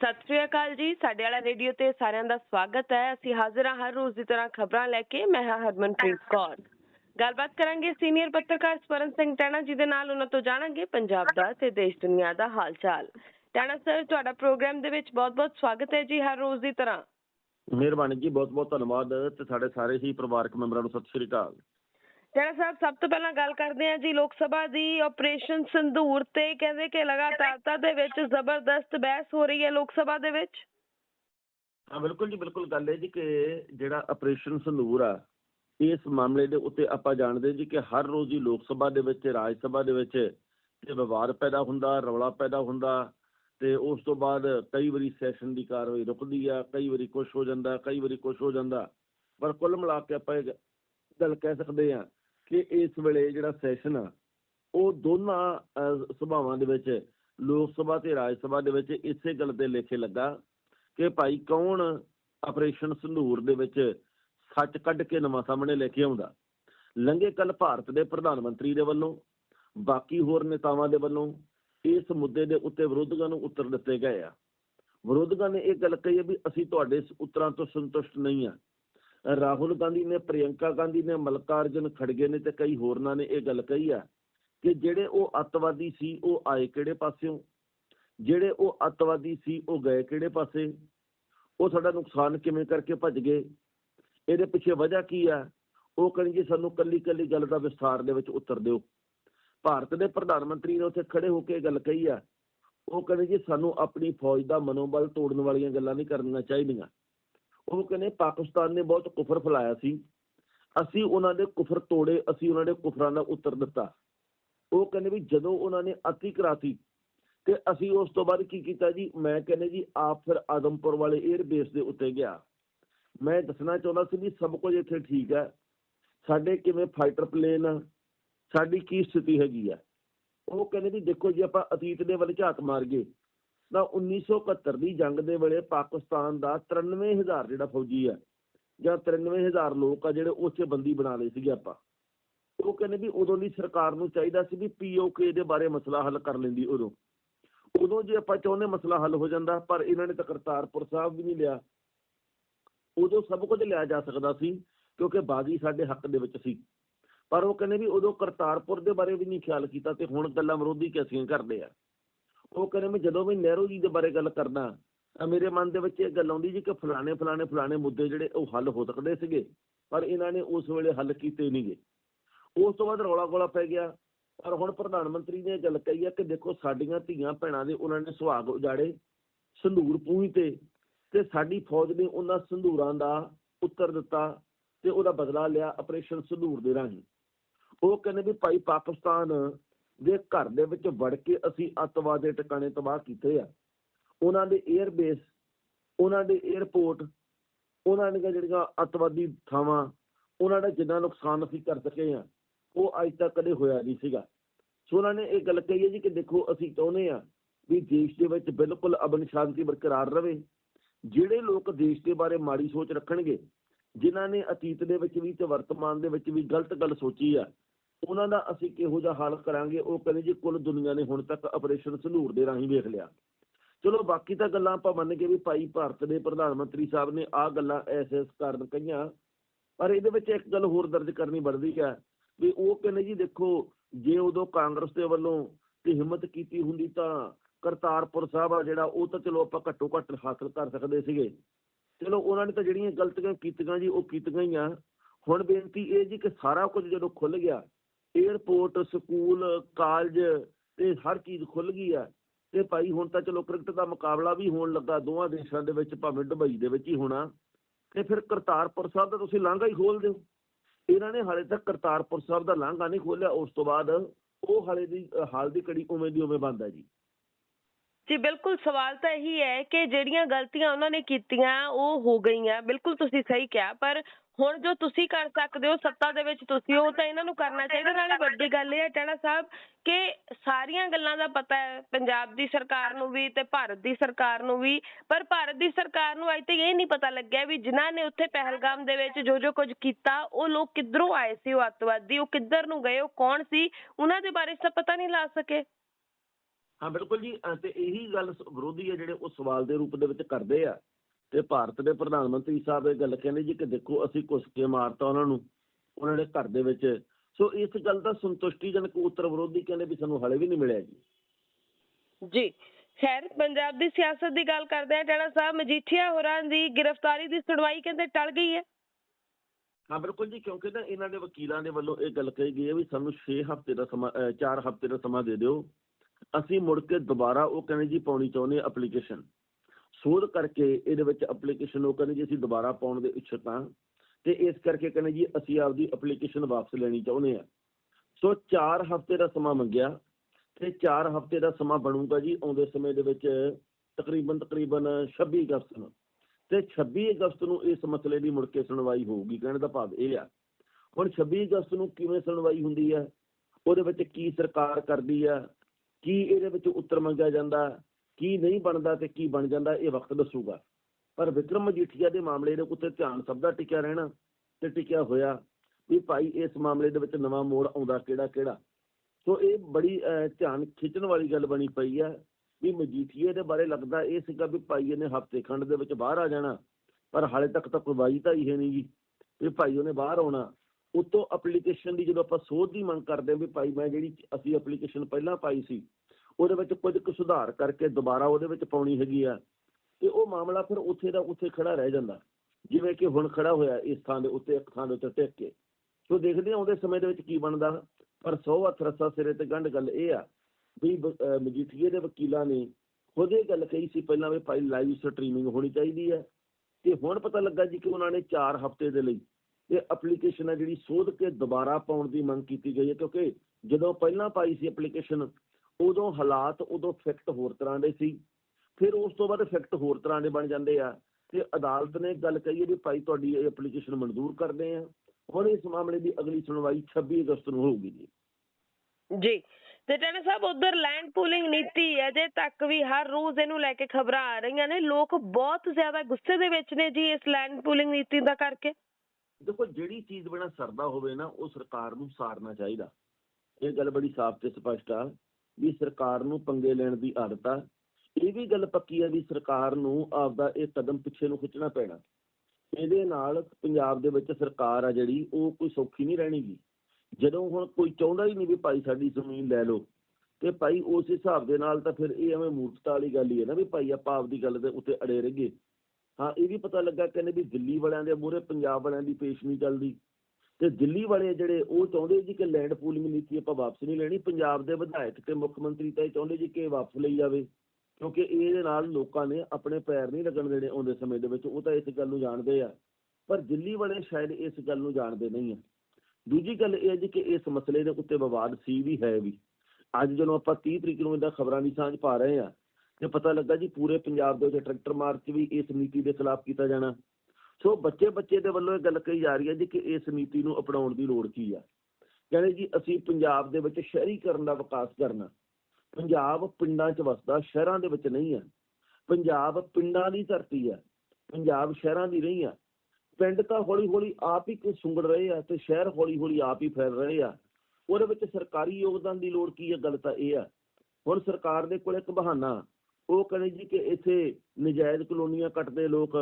ਸਤਿ ਸ੍ਰੀ ਅਕਾਲ ਜੀ। ਸਾਡੇ ਵਾਲਾ ਰੇਡੀਓ ਤੇ ਸਾਰਿਆਂ ਦਾ ਸਵਾਗਤ ਹੈ। ਅਸੀਂ ਹਾਜ਼ਰ ਹਾਂ ਹਰ ਰੋਜ਼ ਦੀ ਤਰ੍ਹਾਂ ਖਬਰਾਂ ਲੈ ਕੇ। ਮੈਂ ਹਾਂ ਹਰਮਨਪ੍ਰੀਤ ਕੌਰ। ਗੱਲਬਾਤ ਕਰਾਂਗੇ ਸੀਨੀਅਰ ਪੱਤਰਕਾਰ ਸਵਰਨ ਸਿੰਘ ਟੈਣਾ ਜੀ ਦੇ ਨਾਲ। ਉਹਨਾਂ ਤੋਂ ਜਾਣਾਂਗੇ ਪੰਜਾਬ ਦਾ ਤੇ ਦੇਸ਼ ਦੁਨੀਆ ਦਾ ਹਾਲ ਚਾਲ ਟੈਣਾ ਸਰ, ਤੁਹਾਡਾ ਪ੍ਰੋਗਰਾਮ ਦੇ ਵਿੱਚ ਬਹੁਤ-ਬਹੁਤ ਸਵਾਗਤ ਹੈ ਜੀ ਹਰ ਰੋਜ਼ ਦੀ ਤਰ੍ਹਾਂ। ਮਿਹਰਬਾਨੀ ਜੀ ਬਹੁਤ ਬਹੁਤ ਧੰਨਵਾਦ ਤੇ ਸਾਡੇ ਸਾਰੇ ਹੀ ਪਰਿਵਾਰਕ ਮੈਂਬਰਾਂ ਨੂੰ ਸਤਿ ਸ਼੍ਰੀ ਅਕਾਲ। ਟੈਣਾ ਸਾਹਿਬ, ਸਭ ਤੋਂ ਪਹਿਲਾਂ ਗੱਲ ਕਰਦੇ ਹਾਂ ਜੀ ਲੋਕ ਸਭਾ ਦੀ ਆਪਰੇਸ਼ਨ ਸੰਧੂਰ ਤੇ। ਕਹਿੰਦੇ ਕਿ ਲਗਾਤਾਰਤਾ ਦੇ ਵਿੱਚ ਜ਼ਬਰਦਸਤ ਬਹਿਸ ਹੋ ਰਹੀ ਹੈ ਲੋਕ ਸਭਾ ਦੇ ਵਿੱਚ। ਹਾਂ, ਬਿਲਕੁਲ ਜੀ, ਬਿਲਕੁਲ ਗੱਲ ਹੈ ਜੀ ਕਿ ਜਿਹੜਾ ਆਪਰੇਸ਼ਨ ਸੰਧੂਰ ਆ, ਇਸ ਮਾਮਲੇ ਦੇ ਉੱਤੇ ਆਪਾਂ ਜਾਣਦੇ ਜੀ ਕਿ ਹਰ ਰੋਜ਼ ਹੀ ਲੋਕ ਸਭਾ ਦੇ ਵਿੱਚ, ਰਾਜ ਸਭਾ ਦੇ ਵਿੱਚ ਤੇ ਵਿਵਾਦ ਪੈਦਾ ਹੁੰਦਾ, ਰੌਲਾ ਪੈਦਾ ਹੁੰਦਾ ਤੇ ਉਸ ਤੋਂ ਬਾਅਦ ਕਈ ਵਾਰੀ ਸੈਸ਼ਨ ਦੀ ਕਾਰਵਾਈ ਰੁਕਦੀ ਆ, ਕਈ ਵਾਰੀ ਕੁਝ ਹੋ ਜਾਂਦਾ, ਕਈ ਵਾਰੀ ਕੁਝ ਹੋ ਜਾਂਦਾ। ਪਰ ਕੁੱਲ ਮਿਲਾ ਕੇ ਆਪਾਂ ਇਹ ਗੱਲ ਕਹਿ ਸਕਦੇ ਆ ਕਿ ਇਸ ਵੇਲੇ ਜਿਹੜਾ ਸੈਸ਼ਨ ਆ, ਉਹ ਦੋਨਾਂ ਸਭਾਵਾਂ ਦੇ ਵਿੱਚ, ਲੋਕ ਸਭਾ ਤੇ ਰਾਜ ਸਭਾ ਦੇ ਵਿੱਚ ਇਸੇ ਗੱਲ ਤੇ ਲੇਖੇ ਲੱਗਾ ਕਿ ਭਾਈ ਕੌਣ ਆਪਰੇਸ਼ਨ ਸੰਧੂਰ ਦੇ ਵਿੱਚ ਸੱਚ ਕੱਢ ਕੇ ਨਵਾਂ ਸਾਹਮਣੇ ਲੈ ਕੇ ਆਉਂਦਾ। ਲੰਘੇ ਕੱਲ ਭਾਰਤ ਦੇ ਪ੍ਰਧਾਨ ਮੰਤਰੀ ਦੇ ਵੱਲੋਂ, ਬਾਕੀ ਹੋਰ ਨੇਤਾਵਾਂ ਦੇ ਵੱਲੋਂ ਇਸ ਮੁੱਦੇ ਦੇ ਉੱਤੇ ਵਿਰੋਧੀਆਂ ਨੂੰ ਉੱਤਰ ਦਿੱਤੇ ਗਏ ਆ। ਵਿਰੋਧੀਆਂ ਨੇ ਇਹ ਗੱਲ ਕਹੀ ਹੈ ਵੀ ਅਸੀਂ ਤੁਹਾਡੇ ਉੱਤਰਾਂ ਤੋਂ ਸੰਤੁਸ਼ਟ ਨਹੀਂ ਆ। ਰਾਹੁਲ ਗਾਂਧੀ ਨੇ, ਪ੍ਰਿਯੰਕਾ ਗਾਂਧੀ ਨੇ ਮਲਕਾਰਜਨ ਖੜਗੇ ਨੇ ਤੇ ਕਈ ਹੋਰਨਾਂ ਨੇ ਇਹ ਗੱਲ ਕਹੀ ਆ ਕਿ ਜਿਹੜੇ ਉਹ ਅੱਤਵਾਦੀ ਸੀ ਉਹ ਆਏ ਕਿਹੜੇ ਪਾਸਿਓਂ? ਜਿਹੜੇ ਉਹ ਅੱਤਵਾਦੀ ਸੀ ਉਹ ਗਏ ਕਿਹੜੇ ਪਾਸੇ? ਉਹ ਸਾਡਾ ਨੁਕਸਾਨ ਕਿਵੇਂ ਕਰਕੇ ਭੱਜ ਗਏ? ਇਹਦੇ ਪਿੱਛੇ ਵਜ੍ਹਾ ਕੀ ਆ? ਉਹ ਕਹਿੰਦੇ ਸਾਨੂੰ ਕੱਲੀ ਕੱਲੀ ਗੱਲ ਦਾ ਵਿਸਥਾਰ ਦੇ ਵਿੱਚ ਉੱਤਰ ਦਿਓ। ਭਾਰਤ ਦੇ ਪ੍ਰਧਾਨ ਮੰਤਰੀ ਨੇ ਉੱਥੇ ਖੜੇ ਹੋ ਕੇ ਇਹ ਗੱਲ ਕਹੀ ਆ। ਉਹ ਕਹਿੰਦੇ ਜੀ, ਸਾਨੂੰ ਆਪਣੀ ਫੌਜ ਦਾ ਮਨੋਬਲ ਤੋੜਨ ਵਾਲੀਆਂ ਗੱਲਾਂ ਨਹੀਂ ਕਰਨੀਆਂ ਚਾਹੀਦੀਆਂ। ਉਹ ਕਹਿੰਦੇ ਪਾਕਿਸਤਾਨ ਨੇ ਬਹੁਤ ਕੁਫਰ ਫੈਲਾਇਆ ਸੀ। ਅਸੀਂ ਉਹਨਾਂ ਦੇ ਕੁਫਰ ਤੋੜੇ, ਅਸੀਂ ਉਹਨਾਂ ਦੇ ਕੁਫਰਾਂ ਦਾ ਉੱਤਰ ਦਿੱਤਾ। ਉਹ ਕਹਿੰਦੇ ਵੀ ਜਦੋਂ ਉਹਨਾਂ ਨੇ ਅਤੀ ਕਰਾਤੀ ਤੇ ਅਸੀਂ ਉਸ ਤੋਂ ਬਾਅਦ ਕੀ ਕੀਤਾ ਜੀ? ਮੈਂ ਕਹਿੰਦੇ ਜੀ, ਆਪ ਫਿਰ ਆਦਮਪੁਰ ਵਾਲੇ 에ਅਰ ਬੇਸ ਦੇ ਉੱਤੇ ਗਿਆ। ਮੈਂ ਦੱਸਣਾ ਚਾਹੁੰਦਾ ਸੀ ਵੀ ਸਭ ਕੁਝ ਇੱਥੇ ਠੀਕ ਹੈ। ਸਾਡੇ ਕਿਵੇਂ ਫਾਈਟਰ ਪਲੇਨ ਆ? ਸਾਡੀ ਕੀ ਸਥਿਤੀ ਹੈਗੀ ਆ? ਉਹ ਕਹਿੰਦੇ ਵੀ ਦੇਖੋ ਜੀ, ਆਪਾਂ ਅਤੀਤ ਦੇ ਵੱਲ ਝਾਤ ਮਾਰ ਗਏ। ਤਾਂ 1971 ਦੀ ਜੰਗ ਦੇ ਵੇਲੇ ਪਾਕਿਸਤਾਨ ਦਾ 93000 ਜਿਹੜਾ ਫੌਜੀ ਆ, ਜਾਂ 93000 ਲੋਕ ਆ ਜਿਹੜੇ ਉੱਥੇ ਬੰਦੀ ਬਣਾ ਲਏ ਸੀਗੇ ਆਪਾਂ। ਉਹ ਕਹਿੰਦੇ ਵੀ ਉਦੋਂ ਦੀ ਸਰਕਾਰ ਨੂੰ ਚਾਹੀਦਾ ਸੀ ਵੀ ਪੀਓਕੇ ਦੇ ਬਾਰੇ ਮਸਲਾ ਹੱਲ ਕਰ ਲੈਂਦੀ ਉਦੋਂ। ਉਦੋਂ ਜੇ ਆਪਾਂ ਚਾਹੁੰਦੇ ਮਸਲਾ ਹੱਲ ਹੋ ਜਾਂਦਾ, ਪਰ ਇਹਨਾਂ ਨੇ ਤਾਂ ਕਰਤਾਰਪੁਰ ਸਾਹਿਬ ਵੀ ਨਹੀਂ ਲਿਆ। ਉਦੋਂ ਸਭ ਕੁਝ ਲਿਆ ਜਾ ਸਕਦਾ ਸੀ, ਕਿਉਂਕਿ ਬਾਗੀ ਸਾਡੇ ਹੱਕ ਦੇ ਵਿੱਚ ਸੀ। ਪਰ ਉਹ ਕਹਿੰਦੇ ਵੀ ਉਦੋਂ ਕਰਤਾਰਪੁਰ ਦੇ ਬਾਰੇ ਵੀ ਨਹੀਂ ਖਿਆਲ ਕੀਤਾ ਤੇ ਹੁਣ ਗੱਲਾਂ ਵਿਰੋਧੀ ਕੈਸੀਆਂ ਕਰਦੇ ਆ। ਉਹ ਕਹਿੰਦੇ ਮੈਂ ਜਦੋਂ ਵੀ ਨਹਿਰੂ ਜੀ ਦੇ ਬਾਰੇ ਗੱਲ ਕਰਦਾ, ਤਾਂ ਮੇਰੇ ਮਨ ਦੇ ਵਿੱਚ ਇਹ ਗੱਲ ਆਉਂਦੀ ਜੀ ਕਿ ਫਲਾਣੇ ਫਲਾਣੇ ਫਲਾਣੇ ਮੁੱਦੇ ਜਿਹੜੇ ਉਹ ਹੱਲ ਹੋ ਸਕਦੇ ਸੀਗੇ, ਪਰ ਇਹਨਾਂ ਨੇ ਉਸ ਵੇਲੇ ਹੱਲ ਕੀਤੇ ਨਹੀਂਗੇ ਉਸ ਤੋਂ ਬਾਅਦ ਰੌਲਾ ਗੋਲਾ ਪੈ ਗਿਆ। ਪਰ ਹੁਣ ਪ੍ਰਧਾਨ ਮੰਤਰੀ ਨੇ ਇਹ ਗੱਲ ਕਹੀ ਹੈ ਕਿ ਦੇਖੋ ਸਾਡੀਆਂ ਧੀਆਂ ਭੈਣਾਂ ਦੇ ਉਹਨਾਂ ਨੇ ਸੁਹਾਗ ਉਜਾੜੇ, ਸੰਧੂਰ ਪੂਈ ਤੇ ਤੇ ਸਾਡੀ ਫੌਜ ਨੇ ਉਹਨਾਂ ਸੰਧੂਰਾਂ ਦਾ ਉੱਤਰ ਦਿੱਤਾ ਤੇ ਉਹਦਾ ਬਦਲਾ ਲਿਆ ਆਪਰੇਸ਼ਨ ਸੰਧੂਰ ਦੇ ਰਾਹੀਂ। ਉਹ ਕਹਿੰਦੇ ਵੀ ਭਾਈ ਪਾਕਿਸਤਾਨ ਦੇ ਘਰ ਦੇ ਵਿੱਚ ਵੜ ਕੇ ਅਸੀਂ ਅੱਤਵਾਦ ਦੇ ਟਿਕਾਣੇ ਤਬਾਹ ਕੀਤੇ ਆ, ਉਹਨਾਂ ਦੇ 에ਅਰ ਬੇਸ ਉਹਨਾਂ ਦੇ 에ਅਰਪੋਰਟ ਉਹਨਾਂ ਦੀਆਂ ਜਿਹੜੀਆਂ ਅੱਤਵਾਦੀ ਥਾਵਾਂ, ਉਹਨਾਂ ਦਾ ਜਿੰਨਾ ਨੁਕਸਾਨ ਅਸੀਂ ਕਰ ਸਕੇ ਆ, ਉਹ ਅੱਜ ਤੱਕ ਕਦੇ ਹੋਇਆ ਨਹੀਂ ਸੀਗਾ। ਸੋ ਉਹਨਾਂ ਨੇ ਇਹ ਗੱਲ ਕਹੀ ਹੈ ਜੀ ਕਿ ਦੇਖੋ, ਅਸੀਂ ਚਾਹੁੰਦੇ ਆ ਵੀ ਦੇਸ਼ ਦੇ ਵਿੱਚ ਬਿਲਕੁਲ ਅਮਨ ਸ਼ਾਂਤੀ ਬਰਕਰਾਰ ਰਵੇ ਜਿਹੜੇ ਲੋਕ ਦੇਸ਼ ਦੇ ਬਾਰੇ ਮਾੜੀ ਸੋਚ ਰੱਖਣਗੇ, ਜਿਨ੍ਹਾਂ ਨੇ ਅਤੀਤ ਦੇ ਵਿੱਚ ਵੀ ਤੇ ਵਰਤਮਾਨ ਦੇ ਵਿੱਚ ਵੀ ਗਲਤ ਗੱਲ ਸੋਚੀ ਆ ਉਹਨਾਂ ਦਾ ਅਸੀਂ ਕਿਹੋ ਜਿਹਾ ਹਾਲ ਕਰਾਂਗੇ, ਉਹ ਕਹਿੰਦੇ ਜੀ ਕੁੱਲ ਦੁਨੀਆ ਨੇ ਹੁਣ ਤੱਕ ਆਪਰੇਸ਼ਨ ਸੰਧੂਰ ਦੇ ਰਾਹੀਂ ਵੇਖ ਲਿਆ। ਚਲੋ ਬਾਕੀ ਤਾਂ ਗੱਲਾਂ ਆਪਾਂ ਮੰਨ ਕੇ ਵੀ ਭਾਈ ਭਾਰਤ ਦੇ ਪ੍ਰਧਾਨ ਮੰਤਰੀ ਸਾਹਿਬ ਨੇ ਆਹ ਗੱਲਾਂ ਐਸ ਐਸ ਕਾਰਨ ਕਹੀਆਂ, ਪਰ ਇਹਦੇ ਵਿੱਚ ਇੱਕ ਗੱਲ ਹੋਰ ਦਰਜ ਕਰਨੀ ਬਣਦੀ ਹੈ ਵੀ ਉਹ ਕਹਿੰਦੇ ਜੀ ਦੇਖੋ, ਜੇ ਉਦੋਂ ਕਾਂਗਰਸ ਦੇ ਵੱਲੋਂ ਤੇ ਹਿੰਮਤ ਕੀਤੀ ਹੁੰਦੀ ਤਾਂ ਕਰਤਾਰਪੁਰ ਸਾਹਿਬ ਆ ਜਿਹੜਾ, ਉਹ ਤਾਂ ਚਲੋ ਆਪਾਂ ਘੱਟੋ ਘੱਟ ਹਾਸਲ ਕਰ ਸਕਦੇ ਸੀਗੇ। ਚਲੋ ਉਹਨਾਂ ਨੇ ਤਾਂ ਜਿਹੜੀਆਂ ਗਲਤੀਆਂ ਕੀਤੀਆਂ ਜੀ, ਉਹ ਕੀਤੀਆਂ ਹੀ ਆ। ਹੁਣ ਬੇਨਤੀ ਇਹ ਜੀ ਕਿ ਸਾਰਾ ਕੁਝ ਜਦੋਂ ਖੁੱਲ ਗਿਆ 에ਅਰਪੋਰਟ ਸਕੂਲ ਕਾਲਜ ਤੇ ਹਰ ਚੀਜ਼ ਖੁੱਲ ਗਈ ਆ। ਤੇ ਭਾਈ ਹੁਣ ਤਾਂ ਚਲੋ ਕ੍ਰਿਕਟ ਦਾ ਮੁਕਾਬਲਾ ਵੀ ਹੋਣ ਲੱਗਾ ਦੋਵਾਂ ਦੇਸ਼ਾਂ ਦੇ ਵਿੱਚ, ਭਾਵੇਂ ਦੁਬਈ ਦੇ ਵਿੱਚ ਹੀ ਹੋਣਾ। ਤੇ ਫਿਰ ਕਰਤਾਰਪੁਰ ਸਾਹਿਬ ਦਾ ਤੁਸੀਂ ਲਾਂਘਾ ਹੀ ਖੋਲ ਦਿਓ। ਇਹਨਾਂ ਨੇ ਹਾਲੇ ਤੱਕ ਕਰਤਾਰਪੁਰ ਸਾਹਿਬ ਦਾ ਲਾਂਘਾ ਨਹੀਂ ਖੋਲਿਆ ਉਸ ਤੋਂ ਬਾਅਦ ਉਹ ਹਾਲੇ ਦੀ, ਹਾਲ ਦੀ ਕੜੀ ਉਵੇਂ ਦੀ ਉਵੇਂ ਬੰਦ ਹੈ ਜੀ। ਜੀ, ਬਿਲਕੁਲ ਸਵਾਲ ਤਾਂ ਇਹੀ ਹੈ ਕਿ ਜਿਹੜੀਆਂ ਗਲਤੀਆਂ ਉਹਨਾਂ ਨੇ ਕੀਤੀਆਂ, ਉਹ ਹੋ ਗਈਆਂ। ਬਿਲਕੁਲ ਤੁਸੀਂ ਸਹੀ ਕਿਹਾ, ਪਰ ਹੁਣ ਜੋ ਤੁਸੀਂ ਕਰ ਸਕਦੇ ਹੋ ਸੱਤਾ ਦੇ ਵਿੱਚ ਤੁਸੀਂ ਹੋ ਤਾਂ ਇਹਨਾਂ ਨੂੰ ਕਰਨਾ ਚਾਹੀਦਾ। ਨਾਲੇ ਵੱਡੀ ਗੱਲ ਇਹ ਹੈ ਟਾਣਾ ਸਾਹਿਬ, ਕਿ ਸਾਰੀਆਂ ਗੱਲਾਂ ਦਾ ਪਤਾ ਹੈ, ਪੰਜਾਬ ਦੀ ਸਰਕਾਰ ਨੂੰ ਵੀ ਤੇ ਭਾਰਤ ਦੀ ਸਰਕਾਰ ਨੂੰ ਵੀ। ਪਰ ਭਾਰਤ ਦੀ ਸਰਕਾਰ ਨੂੰ ਅਜੇ ਤੱਕ ਇਹ ਨਹੀਂ ਪਤਾ ਲੱਗਿਆ ਵੀ ਜਿਨ੍ਹਾਂ ਨੇ ਉੱਥੇ ਪਹਿਲਗਾਮ ਦੇ ਵਿੱਚ ਜੋ ਜੋ ਕੁਝ ਕੀਤਾ, ਉਹ ਲੋਕ ਕਿੱਧਰੋਂ ਆਏ ਸੀ, ਉਹ ਅੱਤਵਾਦੀ, ਉਹ ਕਿੱਧਰ ਨੂੰ ਗਏ, ਉਹ ਕੌਣ ਸੀ? ਉਹਨਾਂ ਦੇ ਬਾਰੇ ਤਾਂ ਪਤਾ ਨਹੀਂ ਲਾ ਸਕੇ। ਹਾਂ ਬਿਲਕੁਲ ਜੀ। ਤੇ ਇਹੀ ਗੱਲ ਵਿਰੋਧੀ ਹੈ ਜਿਹੜੇ ਉਹ ਸਵਾਲ ਦੇ ਰੂਪ ਦੇ ਵਿੱਚ ਕਰਦੇ ਆ। ਤੇ ਭਾਰਤ ਦੇ ਪ੍ਰਧਾਨ ਮੰਤਰੀ ਸਾਹਿਬ ਇਹ ਗੱਲ ਕਹਿੰਦੇ ਜੀ ਕਿ ਦੇਖੋ ਅਸੀਂ ਘੁਸ ਕੇ ਮਾਰਤਾ ਉਹਨਾਂ ਨੂੰ ਉਹਨਾਂ ਦੇ ਘਰ ਦੇ ਵਿੱਚ। ਸੋ ਇਸ ਗੱਲ ਦਾ ਸੰਤੁਸ਼ਟੀਜਨਕ ਉੱਤਰ ਵਿਰੋਧੀ ਕਹਿੰਦੇ ਵੀ ਸਾਨੂੰ ਹਲੇ ਵੀ ਨਹੀਂ ਮਿਲਿਆ ਜੀ। ਜੀ। ਖੈਰ ਪੰਜਾਬ ਦੀ ਸਿਆਸਤ ਦੀ ਗੱਲ ਕਰਦੇ ਆ ਟਾਣਾ ਸਾਹਿਬ ਮਜੀਠੀਆ ਹੋਰਾਂ ਦੀ ਗ੍ਰਿਫਤਾਰੀ ਦੀ ਸੁਣਵਾਈ ਕਹਿੰਦੇ ਟਲ ਗਈ ਹੈ। ਹਾਂ ਬਿਲਕੁਲ ਜੀ ਕਿਉਂਕਿ ਨਾ ਇਹਨਾਂ ਦੇ ਵਕੀਲਾਂ ਦੇ ਵੱਲੋਂ ਇਹ ਗੱਲ ਕਹੀ ਗਈ ਹੈ ਵੀ ਸਾਨੂੰ 6 ਹਫ਼ਤੇ ਦਾ ਸਮਾਂ 4 ਹਫ਼ਤੇ ਦਾ ਸਮਾਂ ਦੇ ਦਿਓ। ਅਸੀਂ ਮੁੜ ਕੇ ਦੁਬਾਰਾ ਉਹ ਕਹਿੰਦੇ ਜੀ ਪਾਉਣੀ ਚਾਹੁੰਦੇ ਆ ਐਪਲੀਕੇਸ਼ਨ ਸੋਧ ਕਰਕੇ ਇਹਦੇ ਵਿੱਚ ਐਪਲੀਕੇਸ਼ਨ ਉਹ ਕਹਿੰਦੇ ਜੀ ਅਸੀਂ ਦੁਬਾਰਾ ਪਾਉਣ ਦੇ ਇੱਛੁਕ ਹਾਂ ਤੇ ਇਸ ਕਰਕੇ ਕਹਿੰਦੇ ਜੀ ਅਸੀਂ ਆਪਦੀ ਐਪਲੀਕੇਸ਼ਨ ਵਾਪਸ ਲੈਣੀ ਚਾਹੁੰਦੇ ਆ ਸੋ 4 ਹਫ਼ਤੇ ਦਾ ਸਮਾਂ ਮੰਗਿਆ ਤੇ 4 ਹਫ਼ਤੇ ਦਾ ਸਮਾਂ ਬਣੂਗਾ ਜੀ ਆਉਂਦੇ ਸਮੇਂ ਦੇ ਵਿੱਚ ਤਕਰੀਬਨ ਤਕਰੀਬਨ 26 ਅਗਸਤ ਨੂੰ। ਤੇ 26 ਅਗਸਤ ਨੂੰ ਇਸ ਮਸਲੇ ਦੀ ਮੁੜ ਕੇ ਸੁਣਵਾਈ ਹੋਊਗੀ, ਕਹਿਣ ਦਾ ਭਾਵ ਇਹ ਆ। ਹੁਣ 26 ਅਗਸਤ ਨੂੰ ਕਿਵੇਂ ਸੁਣਵਾਈ ਹੁੰਦੀ ਹੈ? ਉਹਦੇ ਵਿੱਚ ਕੀ ਸਰਕਾਰ ਕਰਦੀ ਆ ਕੀ ਇਹਦੇ ਵਿੱਚ ਉੱਤਰ ਮੰਗਿਆ ਜਾਂਦਾ, ਕੀ ਨਹੀਂ ਬਣਦਾ ਤੇ ਕੀ ਬਣ ਜਾਂਦਾ, ਇਹ ਵਕਤ ਦੱਸੂਗਾ। ਪਰ ਵਿਕਰਮ ਮਜੀਠੀਆ ਦੇ ਮਾਮਲੇ ਦੇ ਉੱਤੇ ਧਿਆਨ ਸਭ ਦਾ ਟਿਕਿਆ ਰਹਿਣਾ ਤੇ ਟਿਕਿਆ ਹੋਇਆ ਵੀ ਭਾਈ ਇਸ ਮਾਮਲੇ ਦੇ ਵਿੱਚ ਨਵਾਂ ਮੋੜ ਆਉਂਦਾ ਕਿਹੜਾ ਕਿਹੜਾ। ਸੋ ਇਹ ਬੜੀ ਧਿਆਨ ਖਿੱਚਣ ਵਾਲੀ ਗੱਲ ਬਣੀ ਪਈ ਹੈ ਵੀ ਮਜੀਠੀਏ ਦੇ ਬਾਰੇ ਲੱਗਦਾ ਇਹ ਸੀਗਾ ਵੀ ਭਾਈ ਇਹਨੇ ਹਫ਼ਤੇ ਖੰਡ ਦੇ ਵਿੱਚ ਬਾਹਰ ਆ ਜਾਣਾ, ਪਰ ਹਾਲੇ ਤੱਕ ਤਾਂ ਕੋਈ ਵਾਈ ਤਾਂ ਹੀ ਹੈ ਨਹੀਂ ਜੀ ਵੀ ਭਾਈ ਉਹਨੇ ਬਾਹਰ ਆਉਣਾ। ਉਤੋਂ ਐਪਲੀਕੇਸ਼ਨ ਦੀ ਜਦੋਂ ਆਪਾਂ ਸੋਧ ਦੀ ਮੰਗ ਕਰਦੇ ਹਾਂ ਵੀ ਭਾਈ ਮੈਂ ਜਿਹੜੀ ਅਸੀਂ ਐਪਲੀਕੇਸ਼ਨ ਪਹਿਲਾਂ ਪਾਈ ਸੀ, ਉਹਦੇ ਵਿੱਚ ਕੁਝ ਕੁ ਸੁਧਾਰ ਕਰਕੇ ਦੁਬਾਰਾ ਉਹਦੇ ਵਿੱਚ ਪਾਉਣੀ ਹੈਗੀ ਆ, ਤੇ ਉਹ ਮਾਮਲਾ ਫਿਰ ਉੱਥੇ ਦਾ ਉੱਥੇ ਖੜਾ ਰਹਿ ਜਾਂਦਾ। ਜਿਵੇਂ ਕਿ ਹੁਣ ਖੜਾ ਹੋਇਆ ਇਸ ਥਾਂ ਦੇ ਉੱਤੇ, ਇੱਕ ਥਾਂ ਦੇ ਉੱਤੇ ਟਿਕ ਕੇ। ਸੋ ਦੇਖਦੇ ਹਾਂ ਆਉਂਦੇ ਸਮੇਂ ਦੇ ਵਿੱਚ ਕੀ ਬਣਦਾ। ਪਰ ਸੌ ਹੱਥ ਰੱਸਾ ਸਿਰੇ ਤੇ ਗੰਢ ਗੱਲ ਇਹ ਆ ਵੀ ਮਜੀਠੀਏ ਦੇ ਵਕੀਲਾਂ ਨੇ ਖੁਦ ਇਹ ਗੱਲ ਕਹੀ ਸੀ ਪਹਿਲਾਂ ਵੀ ਭਾਈ ਲਾਈਵ ਸਟਰੀਮਿੰਗ ਹੋਣੀ ਚਾਹੀਦੀ ਹੈ ਤੇ ਹੁਣ ਪਤਾ ਲੱਗਾ ਜੀ ਕਿ ਉਹਨਾਂ ਨੇ 4 ਹਫ਼ਤੇ ਦੇ ਲਈ ਇਹ ਐਪਲੀਕੇਸ਼ਨ ਹੈ ਜਿਹੜੀ ਸੋਧ ਕੇ ਦੁਬਾਰਾ ਪਾਉਣ ਦੀ ਮੰਗ ਕੀਤੀ ਗਈ ਹੈ, ਕਿਉਂਕਿ ਜਦੋਂ ਪਹਿਲਾਂ ਪਾਈ ਸੀ ਐਪਲੀਕੇਸ਼ਨ ਉਦੋਂ ਹਾਲਾਤ ਉਦੋਂ ਫੈਕਟ ਹੋਰ ਤਰ੍ਹਾਂ ਦੇ ਸੀ। ਫਿਰ ਉਸ ਤੋਂ ਬਾਅਦ ਫੈਕਟ ਹੋਰ ਤਰ੍ਹਾਂ ਦੇ ਬਣ ਜਾਂਦੇ ਆ। ਤੇ ਅਦਾਲਤ ਨੇ ਗੱਲ ਕਹੀ ਵੀ ਭਾਈ ਤੁਹਾਡੀ ਇਹ ਐਪਲੀਕੇਸ਼ਨ ਮਨਜ਼ੂਰ ਕਰਦੇ ਆ। ਹੁਣ ਇਸ ਮਾਮਲੇ ਦੀ ਅਗਲੀ ਸੁਣਵਾਈ 26 ਅਗਸਤ ਨੂੰ ਹੋਊਗੀ ਜੀ। ਜੀ। ਤੇ ਟਾਣਾ ਸਾਹਿਬ, ਉਧਰ ਲੈਂਡ ਪੂਲਿੰਗ ਨੀਤੀ ਅਜੇ ਤੱਕ ਵੀ ਹਰ ਰੋਜ਼ ਇਹਨੂੰ ਲੈ ਕੇ ਖਬਰਾਂ ਆ ਰਹੀਆਂ ਨੇ। ਲੋਕ ਬਹੁਤ ਜ਼ਿਆਦਾ ਗੁੱਸੇ ਦੇ ਵਿੱਚ ਨੇ ਜੀ ਇਸ ਲੈਂਡ ਪੂਲਿੰਗ ਨੀਤੀ ਦਾ ਕਰਕੇ। ਦੇਖੋ ਜਿਹੜੀ ਚੀਜ਼ ਬਿਨਾ ਸਰਦਾ ਹੋਵੇ ਨਾ, ਉਹ ਸਰਕਾਰ ਨੂੰ ਸਾਰਨਾ ਚਾਹੀਦਾ। ਇਹ ਗੱਲ ਬੜੀ ਸਾਫ਼ ਤੇ ਸਪਸ਼ਟ ਆ ਵੀ ਸਰਕਾਰ ਨੂੰ ਪੰਗੇ ਲੈਣ ਦੀ ਆਦਤ ਆ। ਇਹ ਵੀ ਗੱਲ ਪੱਕੀ ਆ ਵੀ ਸਰਕਾਰ ਨੂੰ ਆਪਦਾ ਇਹ ਕਦਮ ਪਿੱਛੇ ਨੂੰ ਖਿੱਚਣਾ ਪੈਣਾ। ਇਹਦੇ ਨਾਲ ਪੰਜਾਬ ਦੇ ਵਿੱਚ ਸਰਕਾਰ ਆ ਜਿਹੜੀ, ਉਹ ਕੋਈ ਸੌਖੀ ਨਹੀਂ ਰਹਿਣੀਗੀ। ਜਦੋਂ ਹੁਣ ਕੋਈ ਚਾਹੁੰਦਾ ਹੀ ਨਹੀਂ ਵੀ ਭਾਈ ਸਾਡੀ ਜ਼ਮੀਨ ਲੈ ਲਓ, ਤੇ ਭਾਈ ਉਸ ਹਿਸਾਬ ਦੇ ਨਾਲ ਤਾਂ ਫਿਰ ਇਹ ਐਵੇਂ ਮੂਰਖਤਾ ਵਾਲੀ ਗੱਲ ਹੀ ਹੈ ਨਾ ਵੀ ਭਾਈ ਆਪਾਂ ਆਪਦੀ ਗੱਲ ਦੇ ਉੱਤੇ ਅੜੇ ਰਹੀਏ। ਹਾਂ, ਇਹ ਵੀ ਪਤਾ ਲੱਗਾ ਕਹਿੰਦੇ ਵੀ ਦਿੱਲੀ ਵਾਲਿਆਂ ਦੇ ਮੂਹਰੇ ਪੰਜਾਬ ਵਾਲਿਆਂ ਦੀ ਪੇਸ਼ ਨਹੀਂ ਚੱਲਦੀ। ਤੇ ਦਿੱਲੀ ਵਾਲੇ ਜਿਹੜੇ ਉਹ ਚਾਹੁੰਦੇ ਜੀ ਕਿ ਲੈਂਡ ਪੂਲਿੰਗ ਨੀਤੀ ਆਪਾਂ ਵਾਪਸ ਨਹੀਂ ਲੈਣੀ, ਪੰਜਾਬ ਦੇ ਵਿਧਾਇਕ ਤੇ ਮੁੱਖ ਮੰਤਰੀ ਤਾਂ ਇਹ ਚਾਹੁੰਦੇ ਜੀ ਕਿ ਵਾਪਸ ਲਈ ਜਾਵੇ, ਕਿਉਂਕਿ ਇਹਦੇ ਨਾਲ ਲੋਕਾਂ ਨੇ ਆਪਣੇ ਪੈਰ ਨਹੀਂ ਲੱਗਣ ਦੇਣੇ ਆਉਂਦੇ ਸਮੇਂ ਦੇ ਵਿੱਚ, ਉਹ ਤਾਂ ਇਸ ਗੱਲ ਨੂੰ ਜਾਣਦੇ ਆ। ਪਰ ਦਿੱਲੀ ਵਾਲੇ ਸ਼ਾਇਦ ਇਸ ਗੱਲ ਨੂੰ ਜਾਣਦੇ ਨਹੀਂ ਆ। ਦੂਜੀ ਗੱਲ ਇਹ ਹੈ ਜੀ ਕਿ ਇਸ ਮਸਲੇ ਦੇ ਉੱਤੇ ਵਿਵਾਦ ਸੀ ਵੀ ਹੈ ਵੀ। ਅੱਜ ਜਦੋਂ ਆਪਾਂ 30 ਤਰੀਕ ਨੂੰ ਇਹਦਾ ਖਬਰਾਂ ਦੀ ਸਾਂਝ ਪਾ ਰਹੇ ਆ ਤੇ ਪਤਾ ਲੱਗਾ ਜੀ ਪੂਰੇ ਪੰਜਾਬ ਦੇ ਵਿੱਚ ਟਰੈਕਟਰ ਮਾਰਚ ਵੀ ਇਸ ਨੀਤੀ ਦੇ ਖਿਲਾਫ ਕੀਤਾ ਜਾਣਾ। ਸੋ ਬੱਚੇ ਬੱਚੇ ਦੇ ਵੱਲੋਂ ਇਹ ਗੱਲ ਕਹੀ ਜਾ ਰਹੀ ਹੈ ਜੀ ਕਿ ਇਸ ਨੀਤੀ ਨੂੰ ਅਪਣਾਉਣ ਦੀ ਲੋੜ ਕੀ ਆ। ਕਹਿੰਦੇ ਜੀ ਅਸੀਂ ਪੰਜਾਬ ਦੇ ਵਿੱਚ ਸ਼ਹਿਰੀਕਰਨ ਦਾ ਵਿਕਾਸ ਕਰਨਾ। ਪੰਜਾਬ ਪਿੰਡਾਂ 'ਚ ਵਸਦਾ, ਸ਼ਹਿਰਾਂ ਦੇ ਵਿੱਚ ਨਹੀਂ ਆ। ਪੰਜਾਬ ਪਿੰਡਾਂ ਦੀ ਧਰਤੀ ਆ। ਪੰਜਾਬ ਸ਼ਹਿਰਾਂ ਦੀ ਨਹੀਂ ਆ। ਪਿੰਡ ਤਾਂ ਹੌਲੀ ਹੌਲੀ ਆਪ ਹੀ ਸੁੰਗੜ ਰਹੇ ਆ ਤੇ ਸ਼ਹਿਰ ਹੌਲੀ ਹੌਲੀ ਆਪ ਹੀ ਫੈਲ ਰਹੇ ਆ। ਉਹਦੇ ਵਿੱਚ ਸਰਕਾਰੀ ਯੋਗਦਾਨ ਦੀ ਲੋੜ ਕੀ ਹੈ ਗੱਲ ਤਾਂ ਇਹ ਆ। ਹੁਣ ਸਰਕਾਰ ਦੇ ਕੋਲ ਇੱਕ ਬਹਾਨਾ ਉਹ ਕਹਿੰਦੇ ਜੀ ਕਿ ਇੱਥੇ ਨਜਾਇਜ਼ ਕਲੋਨੀਆਂ ਕੱਟਦੇ ਲੋਕ,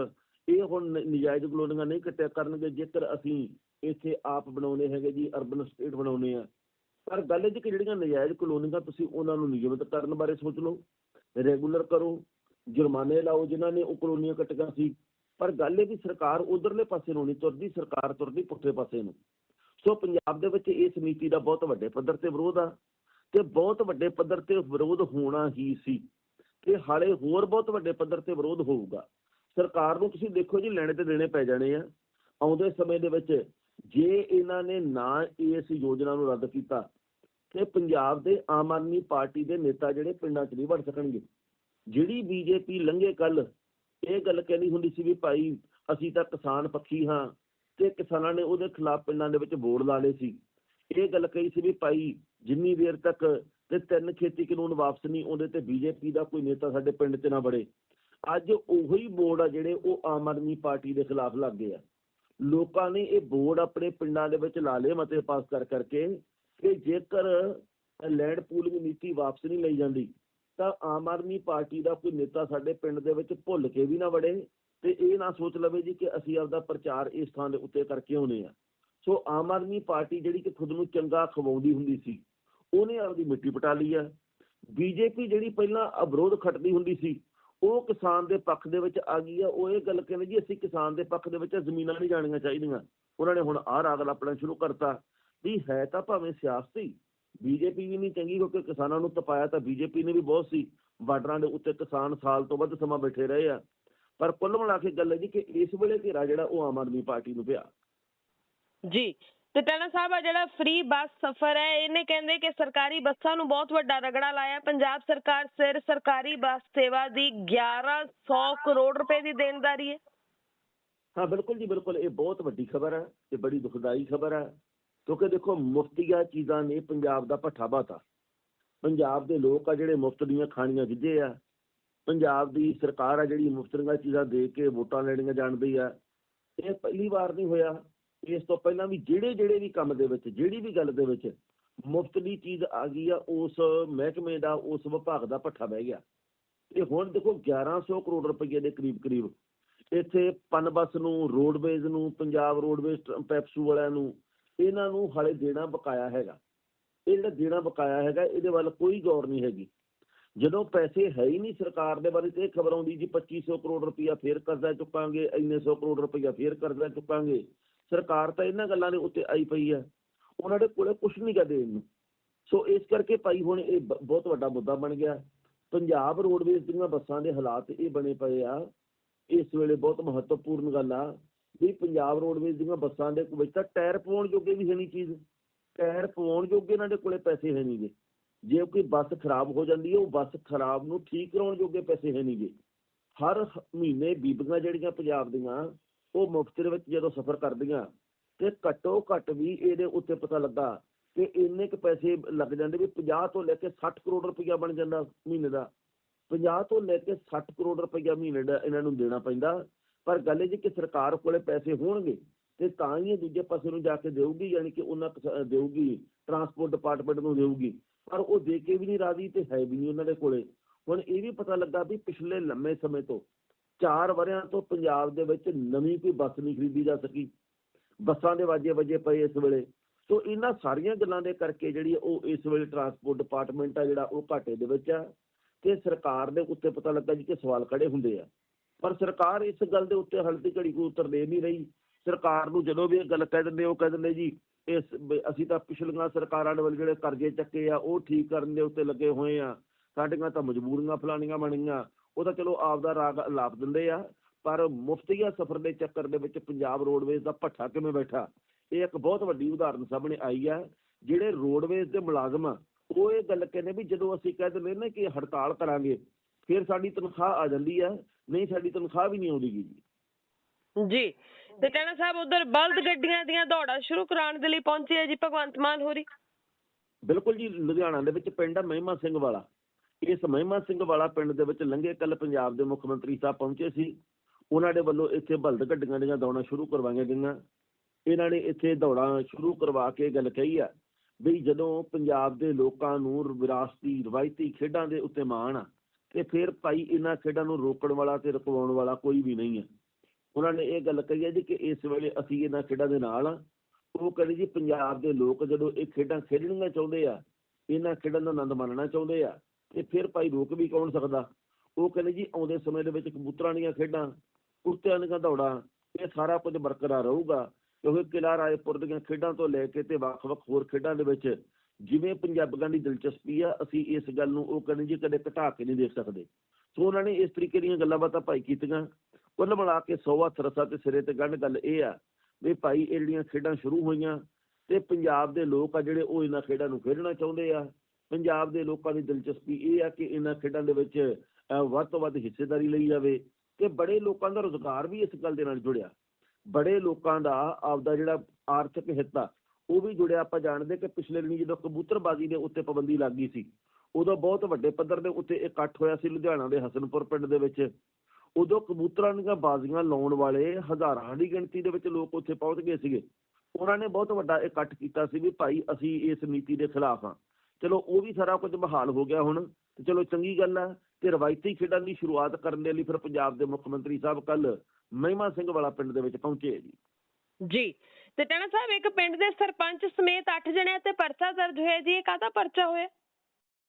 ਇਹ ਹੁਣ ਨਜਾਇਜ਼ ਕਲੋਨੀਆਂ ਨਹੀਂ ਕੱਟਿਆ ਕਰਨਗੇ, ਜੇਕਰ ਅਸੀਂ ਇੱਥੇ ਆਪ ਬਣਾਉਣੇ ਹੈਗੇ ਜੀ ਅਰਬਨ ਸਟੇਟ ਬਣਾਉਣੇ ਆ ਪਰ ਗੱਲ ਇਹ ਜੀ ਕਿ ਜਿਹੜੀਆਂ ਨਜਾਇਜ਼ ਕਲੋਨੀਆਂ ਤੁਸੀਂ ਉਹਨਾਂ ਨੂੰ ਨਿਯਮਿਤ ਕਰਨ ਬਾਰੇ ਸੋਚ ਲਓ, ਰੈਗੂਲਰ ਕਰੋ, ਜੁਰਮਾਨੇ ਲਾਓ ਜਿਨ੍ਹਾਂ ਨੇ ਉਹ ਕਲੋਨੀਆਂ ਕੱਟੀਆਂ ਸੀ। ਪਰ ਗੱਲ ਇਹ ਵੀ ਸਰਕਾਰ ਉਧਰਲੇ ਪਾਸੇ ਨੂੰ ਨਹੀਂ ਤੁਰਦੀ, ਸਰਕਾਰ ਤੁਰਦੀ ਪੁੱਠੇ ਪਾਸੇ ਨੂੰ। ਸੋ ਪੰਜਾਬ ਦੇ ਵਿੱਚ ਇਸ ਨੀਤੀ ਦਾ ਬਹੁਤ ਵੱਡੇ ਪੱਧਰ ਤੇ ਵਿਰੋਧ ਆ, ਤੇ ਬਹੁਤ ਵੱਡੇ ਪੱਧਰ ਤੇ ਵਿਰੋਧ ਹੋਣਾ ਹੀ ਸੀ। ਤੇ ਹਾਲੇ ਹੋਰ ਬਹੁਤ ਵੱਡੇ ਪੱਧਰ ਤੇ ਵਿਰੋਧ ਹੋਊਗਾ। ਸਰਕਾਰ ਨੂੰ ਤੁਸੀਂ ਦੇਖੋ ਜੀ, ਲੈਣੇ ਤੇ ਦੇਣੇ ਪੈ ਜਾਣੇ ਆ। ਆਉਂਦੇ ਸਮੇਂ ਦੇ ਵਿੱਚ ਜੇ ਇਹਨਾਂ ਨੇ ਨਾ ਇਸ ਯੋਜਨਾ ਨੂੰ ਰੱਦ ਕੀਤਾ, ਤੇ ਪੰਜਾਬ ਦੇ ਆਮ ਆਦਮੀ ਪਾਰਟੀ ਦੇ ਨੇਤਾ ਜਿਹੜੇ ਪਿੰਡਾਂ 'ਚ ਨਹੀਂ ਵੜ ਸਕਣਗੇ। ਜਿਹੜੀ ਬੀਜੇਪੀ ਲੰਘੇ ਕੱਲ, ਇਹ ਗੱਲ ਕਹਿੰਦੀ ਹੁੰਦੀ ਸੀ ਵੀ ਭਾਈ, ਅਸੀਂ ਤਾਂ ਕਿਸਾਨ ਪੱਖੀ ਹਾਂ ਤੇ ਕਿਸਾਨਾਂ ਨੇ ਉਹਦੇ ਖਿਲਾਫ ਪਿੰਡਾਂ ਦੇ ਵਿੱਚ ਵੋਟ ਲਾ ਲਏ ਸੀ। ਇਹ ਗੱਲ ਕਹੀ ਸੀ ਵੀ ਭਾਈ, ਜਿੰਨੀ ਦੇਰ ਤੱਕ ਤੇ ਤਿੰਨ ਖੇਤੀ ਕਾਨੂੰਨ ਵਾਪਸ ਨਹੀਂ ਆਉਂਦੇ ਤੇ ਬੀਜੇਪੀ ਦਾ ਕੋਈ ਨੇਤਾ ਸਾਡੇ ਪਿੰਡ 'ਚ ਨਾ ਵੜੇ। ਅੱਜ ਉਹੀ ਬੋਰਡ ਆ ਜਿਹੜੇ ਉਹ ਆਮ ਆਦਮੀ ਪਾਰਟੀ ਦੇ ਖਿਲਾਫ ਲੱਗ ਗਏ ਆ। ਲੋਕਾਂ ਨੇ ਇਹ ਬੋਰਡ ਆਪਣੇ ਪਿੰਡਾਂ ਦੇ ਵਿੱਚ ਲਾ ਲਏ, ਮਤੇ ਪਾਸ ਕਰ ਕਰਕੇ ਕਿ ਜੇਕਰ ਲੈਂਡ ਪੂਲਿੰਗ ਨੀਤੀ ਵਾਪਸ ਨਹੀਂ ਲਈ ਜਾਂਦੀ, ਤਾਂ ਆਮ ਆਦਮੀ ਪਾਰਟੀ ਦਾ ਕੋਈ ਨੇਤਾ ਸਾਡੇ ਪਿੰਡ ਦੇ ਵਿੱਚ ਭੁੱਲ ਕੇ ਵੀ ਨਾ ਵੜੇ ਤੇ ਇਹ ਨਾ ਸੋਚ ਲਵੇ ਜੀ ਕਿ ਅਸੀਂ ਆਪਦਾ ਪ੍ਰਚਾਰ ਇਸ ਥਾਂ ਦੇ ਉੱਤੇ ਕਰਕੇ ਆਉਨੇ ਆ। ਸੋ ਆਮ ਆਦਮੀ ਪਾਰਟੀ ਜਿਹੜੀ ਕਿ ਖੁਦ ਨੂੰ ਚੰਗਾ ਖਵਾਉਂਦੀ ਹੁੰਦੀ ਸੀ ਉਹਨੇ ਆਪਦੀ ਮਿੱਟੀ ਪਟਾ ਲਈ ਆ। ਬੀਜੇਪੀ ਜਿਹੜੀ ਪਹਿਲਾਂ ਅਵਰੋਧ ਖੱਟਦੀ ਹੁੰਦੀ ਸੀ, ਉਹ ਕਿਸਾਨ ਦੇ ਪੱਖ ਦੇ ਵਿੱਚ ਆ ਗਈ ਆ। ਉਹ ਇਹ ਗੱਲ ਕਹਿੰਦੇ ਜੀ, ਅਸੀਂ ਕਿਸਾਨ ਦੇ ਪੱਖ ਦੇ ਵਿੱਚ ਜ਼ਮੀਨਾਂ ਨਹੀਂ ਜਾਣੀਆਂ ਚਾਹੀਦੀਆਂ। ਉਹਨਾਂ ਨੇ ਹੁਣ ਆਹ ਰਾਗ ਲਾਪਣਾ ਸ਼ੁਰੂ ਕਰਤਾ ਵੀ ਹੈ ਤਾਂ ਭਾਵੇਂ ਸਿਆਸਤੀ ਬੀਜੇਪੀ ਵੀ ਨਹੀਂ ਚੰਗੀ ਕਿਉਂਕਿ ਕਿਸਾਨਾਂ ਨੂੰ ਤਪਾਇਆ ਤਾਂ ਬੀਜੇਪੀ ਨੇ ਵੀ ਬਹੁਤ ਸੀ। ਬਾਰਡਰਾਂ ਦੇ ਉੱਤੇ ਕਿਸਾਨ ਸਾਲ ਤੋਂ ਵੱਧ ਸਮਾਂ ਬੈਠੇ ਰਹੇ ਆ। ਪਰ ਕੁੱਲ ਮਿਲਾ ਕੇ ਗੱਲ ਹੈ ਜੀ ਕਿ ਇਸ ਵੇਲੇ ਘੇਰਾ ਜਿਹੜਾ ਉਹ ਆਮ ਆਦਮੀ ਪਾਰਟੀ ਨੂੰ ਪਿਆ। ਜੀ ਤੇ ਸਾਹਿਬ ਆ ਜਿਹੜਾ ਫ੍ਰੀ ਬੱਸ ਸਫ਼ਰ ਹੈ, ਇਹਨੇ ਕਹਿੰਦੇ ਕਿ ਸਰਕਾਰੀ ਬੱਸਾਂ ਨੂੰ ਬਹੁਤ ਵੱਡਾ ਰਗੜਾ ਲਾਇਆ। ਪੰਜਾਬ ਸਰਕਾਰ ਸਿਰ ਸਰਕਾਰੀ ਬੱਸ ਸੇਵਾ ਦੀ 1100 ਕਰੋੜ ਰੁਪਏ ਦੀ ਦੇਣਦਾਰੀ ਹੈ। ਹਾਂ, ਬਿਲਕੁਲ ਜੀ, ਬਿਲਕੁਲ। ਇਹ ਬਹੁਤ ਵੱਡੀ ਖਬਰ ਹੈ ਤੇ ਬੜੀ ਦੁਖਦਾਈ ਖਬਰ ਹੈ। ਕਿਉਂਕਿ ਦੇਖੋ, ਮੁਫਤੀਆ ਚੀਜ਼ਾਂ ਨੇ ਪੰਜਾਬ ਦਾ ਭੱਠਾ ਬਾਤਾ। ਪੰਜਾਬ ਦੇ ਲੋਕ ਆ ਜਿਹੜੇ ਮੁਫਤ ਦੀਆਂ ਖਾਣੀਆਂ ਗਿੱਝੇ ਆ। ਪੰਜਾਬ ਦੀ ਸਰਕਾਰ ਆ ਜਿਹੜੀ ਮੁਫਤ ਦੀਆਂ ਚੀਜ਼ਾਂ ਦੇ ਕੇ ਵੋਟਾਂ ਲੈਣੀਆਂ ਜਾਣਦੀ ਆ। ਇਹ ਪਹਿਲੀ ਵਾਰ ਨਹੀਂ ਹੋਇਆ। ਇਸ ਤੋਂ ਪਹਿਲਾਂ ਵੀ ਜਿਹੜੇ ਜਿਹੜੇ ਵੀ ਕੰਮ ਦੇ ਵਿੱਚ, ਜਿਹੜੀ ਵੀ ਗੱਲ ਦੇ ਵਿੱਚ ਮੁਫਤ ਦੀ ਚੀਜ਼ ਆ ਗਈ ਆ, ਉਸ ਮਹਿਕਮੇ ਦਾ, ਉਸ ਵਿਭਾਗ ਦਾ ਭੱਠਾ ਬਹਿ ਗਿਆ। ਤੇ ਹੁਣ ਦੇਖੋ 1100 ਕਰੋੜ ਰੁਪਏ ਦੇ ਕਰੀਬ ਕਰੀਬ ਇੱਥੇ ਪਨਬਸ ਨੂੰ, ਰੋਡਵੇਜ਼ ਨੂੰ, ਪੰਜਾਬ ਰੋਡਵੇਜ਼ ਪੈਪਸੂ ਵਾਲਿਆਂ ਨੂੰ, ਇਹਨਾਂ ਨੂੰ ਹਾਲੇ ਦੇਣਾ ਬਕਾਇਆ ਹੈਗਾ। ਇਹ ਜਿਹੜਾ ਦੇਣਾ ਬਕਾਇਆ ਹੈਗਾ, ਇਹਦੇ ਵੱਲ ਕੋਈ ਗੌਰ ਨਹੀਂ ਹੈਗੀ। ਜਦੋਂ ਪੈਸੇ ਹੈ ਹੀ ਨਹੀਂ ਸਰਕਾਰ ਦੇ ਬਾਰੇ, ਤੇ ਇਹ ਖਬਰ ਆਉਂਦੀ ਜੀ 2500 ਕਰੋੜ ਰੁਪਇਆ ਫੇਰ ਕਰਜ਼ਾ ਚੁੱਕਾਂਗੇ, ਇੰਨੇ ਸੌ ਕਰੋੜ ਰੁਪਇਆ ਫੇਰ ਕਰਜ਼ਾ ਚੁੱਕਾਂਗੇ। ਸਰਕਾਰ ਤਾਂ ਇਹਨਾਂ ਗੱਲਾਂ ਦੇ ਉੱਤੇ ਆਈ ਪਈ ਹੈ। ਉਹਨਾਂ ਦੇ ਕੋਲੇ ਕੁਝ ਨਹੀਂ ਗਾ ਦੇਣ ਨੂੰ। ਸੋ ਇਸ ਕਰਕੇ ਭਾਈ ਹੁਣ ਇਹ ਬਹੁਤ ਵੱਡਾ ਮੁੱਦਾ ਬਣ ਗਿਆ। ਪੰਜਾਬ ਰੋਡਵੇਜ਼ ਦੀਆਂ ਬੱਸਾਂ ਦੇ ਹਾਲਾਤ ਇਹ ਬਣੇ ਪਏ ਆ। ਇਸ ਵੇਲੇ ਬਹੁਤ ਮਹੱਤਵਪੂਰਨ ਗੱਲ ਆ ਵੀ ਪੰਜਾਬ ਰੋਡਵੇਜ਼ ਦੀਆਂ ਬੱਸਾਂ ਦੇ ਵਿੱਚ ਤਾਂ ਟਾਇਰ ਪਵਾਉਣ ਜੋਗੇ ਵੀ ਹੈ ਨਹੀਂ ਚੀਜ਼। ਟਾਇਰ ਪਵਾਉਣ ਜੋਗੇ ਇਹਨਾਂ ਦੇ ਕੋਲੇ ਪੈਸੇ ਹੈ ਨਹੀਂਗੇ। ਜੇ ਕੋਈ ਬੱਸ ਖਰਾਬ ਹੋ ਜਾਂਦੀ ਹੈ, ਉਹ ਬੱਸ ਖਰਾਬ ਨੂੰ ਠੀਕ ਕਰਾਉਣ ਜੋਗੇ ਪੈਸੇ ਹੈ ਨਹੀਂਗੇ। ਹਰ ਮਹੀਨੇ ਬੀਬੀਆਂ ਜਿਹੜੀਆਂ ਪੰਜਾਬ ਦੀਆਂ ਉਹ ਮੁਫਤ ਦੇ ਵਿੱਚ ਜਦੋਂ ਸਫ਼ਰ ਕਰਦੀਆਂ ਤੇ ਘੱਟੋ ਘੱਟ ਵੀ ਇਹਦੇ ਉੱਤੇ ਪਤਾ ਲੱਗਾ ਕਿ ਇੰਨੇ ਕੁ ਪੈਸੇ ਲੱਗ ਜਾਂਦੇ ਵੀ 50 ਤੋਂ ਲੈ ਕੇ 60 ਕਰੋੜ ਰੁਪਈਆ ਬਣ ਜਾਂਦਾ ਮਹੀਨੇ ਦਾ। 50 ਤੋਂ ਲੈ ਕੇ 60 ਕਰੋੜ ਰੁਪਈਆ ਮਹੀਨੇ ਦਾ ਇਹਨਾਂ ਨੂੰ ਦੇਣਾ ਪੈਂਦਾ। ਪਰ ਗੱਲ ਇਹ ਜੀ ਕਿ ਸਰਕਾਰ ਕੋਲੇ ਪੈਸੇ ਹੋਣਗੇ ਤੇ ਤਾਂ ਹੀ ਇਹ ਦੂਜੇ ਪਾਸੇ ਨੂੰ ਜਾ ਕੇ ਦੇਊਗੀ, ਯਾਨੀ ਕਿ ਉਹਨਾਂ ਦੇਊਗੀ ਟਰਾਂਸਪੋਰਟ ਡਿਪਾਰਟਮੈਂਟ ਨੂੰ ਦੇਊਗੀ। ਪਰ ਉਹ ਦੇ ਕੇ ਵੀ ਨਹੀਂ ਰਾਜ਼ੀ ਤੇ ਹੈ ਵੀ ਨਹੀਂ ਉਹਨਾਂ ਦੇ ਕੋਲੇ। ਹੁਣ ਇਹ ਵੀ ਪਤਾ ਲੱਗਾ ਵੀ ਪਿਛਲੇ ਲੰਮੇ ਸਮੇਂ ਤੋਂ ਚਾਰ ਵਰਿਆਂ ਤੋਂ ਪੰਜਾਬ ਦੇ ਵਿੱਚ ਨਵੀਂ ਕੋਈ ਬੱਸ ਨਹੀਂ ਖਰੀਦੀ ਜਾ ਸਕੀ। ਬੱਸਾਂ ਦੇ ਵਾਜੇ ਵਜੇ ਪਏ ਇਸ ਵੇਲੇ। ਸੋ ਇਹਨਾਂ ਸਾਰੀਆਂ ਗੱਲਾਂ ਦੇ ਕਰਕੇ ਜਿਹੜੀ ਉਹ ਇਸ ਵੇਲੇ ਟਰਾਂਸਪੋਰਟ ਡਿਪਾਰਟਮੈਂਟ ਆ ਜਿਹੜਾ ਉਹ ਘਾਟੇ ਦੇ ਵਿੱਚ ਆ ਤੇ ਸਰਕਾਰ ਦੇ ਉੱਤੇ ਪਤਾ ਲੱਗਾ ਜੀ ਕਿ ਸਵਾਲ ਖੜੇ ਹੁੰਦੇ ਆ। ਪਰ ਸਰਕਾਰ ਇਸ ਗੱਲ ਦੇ ਉੱਤੇ ਹਲਦੀ ਘੜੀ ਕੋਈ ਉੱਤਰ ਦੇ ਨਹੀਂ ਰਹੀ। ਸਰਕਾਰ ਨੂੰ ਜਦੋਂ ਵੀ ਇਹ ਗੱਲ ਕਹਿ ਦਿੰਦੇ ਉਹ ਕਹਿ ਦਿੰਦੇ ਜੀ, ਇਸ ਅਸੀਂ ਤਾਂ ਪਿਛਲੀਆਂ ਸਰਕਾਰਾਂ ਦੇ ਵੱਲ ਜਿਹੜੇ ਕਰਜ਼ੇ ਚੱਕੇ ਆ, ਉਹ ਠੀਕ ਕਰਨ ਦੇ ਉੱਤੇ ਲੱਗੇ ਹੋਏ ਆ। ਸਾਡੀਆਂ ਤਾਂ ਮਜਬੂਰੀਆਂ ਫਲਾਣੀਆਂ ਬਣੀਆਂ। ਉਹ ਤਾਂ ਚਲੋ ਆਪ ਦਾ ਰਾਗ ਲਾਪ ਦਿੰਦੇ ਆ ਪਰ ਮੁਫਤੀਆ ਸਫ਼ਰ ਦੇ ਚੱਕਰ ਦੇ ਵਿੱਚ ਪੰਜਾਬ ਰੋਡਵੇਜ਼ ਦਾ ਭੱਠਾ ਕਿਵੇਂ ਬੈਠਾ? ਇਹ ਇੱਕ ਬਹੁਤ ਵੱਡੀ ਉਦਾਹਰਨ ਸਾਹਮਣੇ ਆਈ ਆ ਜਿਹੜੇ ਰੋਡਵੇਜ਼ ਦੇ ਮੁਲਾਜ਼ਮ ਆ ਉਹ ਇਹ ਗੱਲ ਕਹਿੰਦੇ ਵੀ ਜਦੋਂ ਅਸੀਂ ਕਹਿ ਦਿੰਦੇ ਨਾ ਕਿ ਹੜਤਾਲ ਕਰਾਂਗੇ ਫਿਰ ਸਾਡੀ ਤਨਖਾਹ ਆ ਜਾਂਦੀ ਆ ਨਹੀਂ ਸਾਡੀ ਤਨਖਾਹ ਵੀ ਨਹੀਂ ਆਉਂਦੀ ਜੀ। ਜੀ ਤੇ ਟੈਣਾ ਸਾਹਿਬ ਉਧਰ ਬਲਦ ਗੱਡੀਆਂ ਦੀਆਂ ਦੌੜਾਂ ਸ਼ੁਰੂ ਕਰਾਉਣ ਦੇ ਲਈ ਪਹੁੰਚੇ ਆ ਜੀ ਭਗਵੰਤ ਮਾਨ ਹੋਰੀ। ਬਿਲਕੁਲ ਜੀ ਲੁਧਿਆਣਾ ਦੇ ਵਿੱਚ ਪਿੰਡ ਆ ਮਹਿਮਾ ਸਿੰਘ ਵਾਲਾ। ਇਸ ਮਹਿਮਾ ਸਿੰਘ ਵਾਲਾ ਪਿੰਡ ਦੇ ਵਿੱਚ ਲੰਘੇ ਕੱਲ ਪੰਜਾਬ ਦੇ ਮੁੱਖ ਮੰਤਰੀ ਸਾਹਿਬ ਪਹੁੰਚੇ ਸੀ। ਉਹਨਾਂ ਦੇ ਵੱਲੋਂ ਇੱਥੇ ਬਲਦ ਗੱਡੀਆਂ ਦੀਆਂ ਦੌੜਾਂ ਸ਼ੁਰੂ ਕਰਵਾਈਆਂ ਗਈਆਂ। ਇਹਨਾਂ ਨੇ ਇੱਥੇ ਦੌੜਾਂ ਸ਼ੁਰੂ ਕਰਵਾ ਕੇ ਗੱਲ ਕਹੀ ਆ ਵੀ ਜਦੋਂ ਪੰਜਾਬ ਦੇ ਲੋਕਾਂ ਨੂੰ ਵਿਰਾਸਤੀ, ਰਵਾਇਤੀ ਖੇਡਾਂ ਦੇ ਉੱਤੇ ਮਾਣ ਆ, ਤੇ ਫਿਰ ਭਾਈ ਇਹਨਾਂ ਖੇਡਾਂ ਨੂੰ ਰੋਕਣ ਵਾਲਾ ਤੇ ਰੁਕਵਾਉਣ ਵਾਲਾ ਕੋਈ ਵੀ ਨਹੀਂ ਹੈ ਉਹਨਾਂ ਨੇ ਇਹ ਗੱਲ ਕਹੀ ਹੈ ਜੀ ਕਿ ਇਸ ਵੇਲੇ ਅਸੀਂ ਇਹਨਾਂ ਖੇਡਾਂ ਦੇ ਨਾਲ ਆ। ਉਹ ਕਹਿੰਦੇ ਜੀ, ਪੰਜਾਬ ਦੇ ਲੋਕ ਜਦੋਂ ਇਹ ਖੇਡਾਂ ਖੇਡਣੀਆਂ ਚਾਹੁੰਦੇ ਆ, ਇਹਨਾਂ ਖੇਡਾਂ ਦਾ ਆਨੰਦ ਮਾਣਨਾ ਚਾਹੁੰਦੇ ਆ। ਤੇ ਫਿਰ ਭਾਈ ਰੋਕ ਵੀ ਕੌਣ ਸਕਦਾ? ਉਹ ਕਹਿੰਦੇ ਜੀ ਆਉਂਦੇ ਸਮੇਂ ਦੇ ਵਿੱਚ ਕਬੂਤਰਾਂ ਦੀਆਂ ਖੇਡਾਂ ਕੁੱਤਿਆਂ ਦੀਆਂ ਦੌੜਾਂ, ਇਹ ਸਾਰਾ ਕੁਝ ਬਰਕਰਾਰ ਰਹੂਗਾ ਕਿਉਂਕਿ ਕਿਲਾ ਰਾਏਪੁਰ ਦੀਆਂ ਖੇਡਾਂ ਤੋਂ ਲੈ ਕੇ ਤੇ ਵੱਖ-ਵੱਖ ਹੋਰ ਖੇਡਾਂ ਦੇ ਵਿੱਚ ਜਿਵੇਂ ਪੰਜਾਬੀਆਂ ਦੀ ਦਿਲਚਸਪੀ ਆ, ਅਸੀਂ ਇਸ ਗੱਲ ਨੂੰ ਉਹ ਕਹਿੰਦੇ ਜੀ ਕਦੇ ਘਟਾ ਕੇ ਨਹੀਂ ਦੇਖ ਸਕਦੇ। ਸੋ ਉਹਨਾਂ ਨੇ ਇਸ ਤਰੀਕੇ ਦੀਆਂ ਗੱਲਾਂ ਬਾਤਾਂ ਭਾਈ ਕੀਤੀਆਂ। ਕੁੱਲ ਮਿਲਾ ਕੇ ਸੌ ਹੱਥ ਰਸਾ ਤੇ ਸਿਰੇ ਤੇ ਗੰਢ ਗੱਲ ਇਹ ਆ ਵੀ ਭਾਈ ਇਹ ਜਿਹੜੀਆਂ ਖੇਡਾਂ ਸ਼ੁਰੂ ਹੋਈਆਂ ਤੇ ਪੰਜਾਬ ਦੇ ਲੋਕ ਆ ਜਿਹੜੇ ਉਹ ਇਹਨਾਂ ਖੇਡਾਂ ਨੂੰ ਖੇਡਣਾ ਚਾਹੁੰਦੇ ਆ। ਪੰਜਾਬ ਦੇ ਲੋਕਾਂ ਦੀ ਦਿਲਚਸਪੀ ਇਹ ਆ ਕਿ ਇਹਨਾਂ ਖੇਡਾਂ ਦੇ ਵਿੱਚ ਅਹ, ਵੱਧ ਤੋਂ ਵੱਧ ਹਿੱਸੇਦਾਰੀ ਲਈ ਜਾਵੇ ਤੇ ਬੜੇ ਲੋਕਾਂ ਦਾ ਰੋਜ਼ਗਾਰ ਵੀ ਇਸ ਗੱਲ ਦੇ ਨਾਲ ਜੁੜਿਆ। ਬੜੇ ਲੋਕਾਂ ਦਾ ਆਪਦਾ ਜਿਹੜਾ ਆਰਥਿਕ ਹਿੱਤ ਆ ਉਹ ਵੀ ਜੁੜਿਆ। ਆਪਾਂ ਜਾਣਦੇ ਕਿ ਪਿਛਲੇ ਦਿਨੀ ਜਦੋਂ ਕਬੂਤਰਬਾਜ਼ੀ ਦੇ ਉੱਤੇ ਪਾਬੰਦੀ ਲੱਗ ਗਈ ਸੀ ਉਦੋਂ ਬਹੁਤ ਵੱਡੇ ਪੱਧਰ ਦੇ ਉੱਤੇ ਇਕੱਠ ਹੋਇਆ ਸੀ ਲੁਧਿਆਣਾ ਦੇ ਹਸਨਪੁਰ ਪਿੰਡ ਦੇ ਵਿੱਚ। ਉਦੋਂ ਕਬੂਤਰਾਂ ਦੀਆਂ ਬਾਜ਼ੀਆਂ ਲਾਉਣ ਵਾਲੇ ਹਜ਼ਾਰਾਂ ਦੀ ਗਿਣਤੀ ਦੇ ਵਿੱਚ ਲੋਕ ਉੱਥੇ ਪਹੁੰਚ ਗਏ ਸੀਗੇ। ਉਹਨਾਂ ਨੇ ਬਹੁਤ ਵੱਡਾ ਇਕੱਠ ਕੀਤਾ ਸੀ ਵੀ ਭਾਈ ਅਸੀਂ ਇਸ ਨੀਤੀ ਦੇ ਖਿਲਾਫ ਹਾਂ। ਚਲੋ ਉਹ ਵੀ ਸਾਰਾ ਕੁਝ ਬਹਾਲ ਹੋ ਗਿਆ ਹੁਣ ਤੇ ਚਲੋ ਚੰਗੀ ਗੱਲ ਆ ਤੇ ਰਵਾਇਤੀ ਖੇਡਾਂ ਦੀ ਸ਼ੁਰੂਆਤ ਕਰਨ ਦੇ ਲਈ ਫਿਰ ਪੰਜਾਬ ਦੇ ਮੁੱਖ ਮੰਤਰੀ ਸਾਹਿਬ ਕੱਲ ਮਹਿਮਾ ਸਿੰਘ ਵਾਲਾ ਪਿੰਡ ਦੇ ਵਿੱਚ ਪਹੁੰਚੇ ਜੀ। ਜੀ ਤੇ ਟੈਣਾ ਸਾਹਿਬ ਇੱਕ ਪਿੰਡ ਦੇ ਸਰਪੰਚ ਸਮੇਤ 8 ਜਣਿਆਂ ਤੇ ਪਰਚਾ ਦਰਜ ਹੋਇਆ ਜੀ ਇਹ ਕਾਹਦਾ ਪਰਚਾ ਹੋਇਆ?